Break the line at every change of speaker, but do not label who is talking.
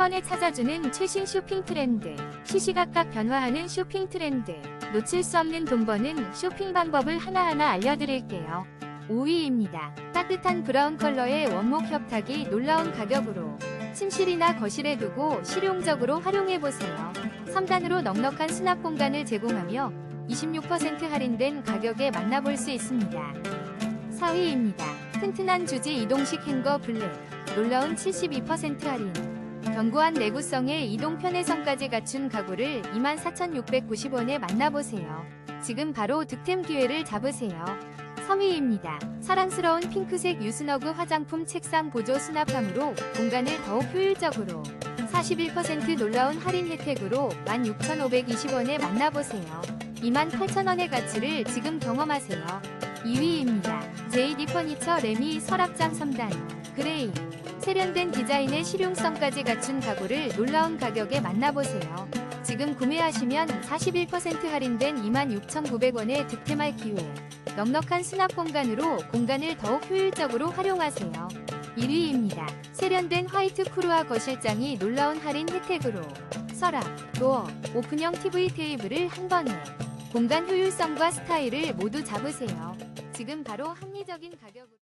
번에 찾아주는 최신 쇼핑 트렌드, 시시각각 변화하는 쇼핑 트렌드, 놓칠 수 없는 돈 버는 쇼핑 방법을 하나하나 알려드릴게요. 5위입니다. 따뜻한 브라운 컬러의 원목 협탁이 놀라운 가격으로 침실이나 거실에 두고 실용적으로 활용해보세요. 3단으로 넉넉한 수납 공간을 제공하며 26% 할인된 가격에 만나볼 수 있습니다. 4위입니다. 튼튼한 주지 이동식 행거 블랙, 놀라운 72% 할인. 견고한 내구성의 이동 편의성까지 갖춘 가구를 24,690원에 만나보세요. 지금 바로 득템 기회를 잡으세요. 3위입니다. 사랑스러운 핑크색 유스너그 화장품 책상 보조 수납함으로 공간을 더욱 효율적으로 41% 놀라운 할인 혜택으로 16,520원에 만나보세요. 28,000원의 가치를 지금 경험하세요. 2위입니다. JD 퍼니처 레미 서랍장 3단 그레이 세련된 디자인의 실용성까지 갖춘 가구를 놀라운 가격에 만나보세요. 지금 구매하시면 41% 할인된 26,900원에 득템할 기회. 넉넉한 수납 공간으로 공간을 더욱 효율적으로 활용하세요. 1위입니다. 세련된 화이트 쿠루아 거실장이 놀라운 할인 혜택으로 서랍, 도어, 오픈형 TV 테이블을 한 번에 공간 효율성과 스타일을 모두 잡으세요. 지금 바로 합리적인 가격으로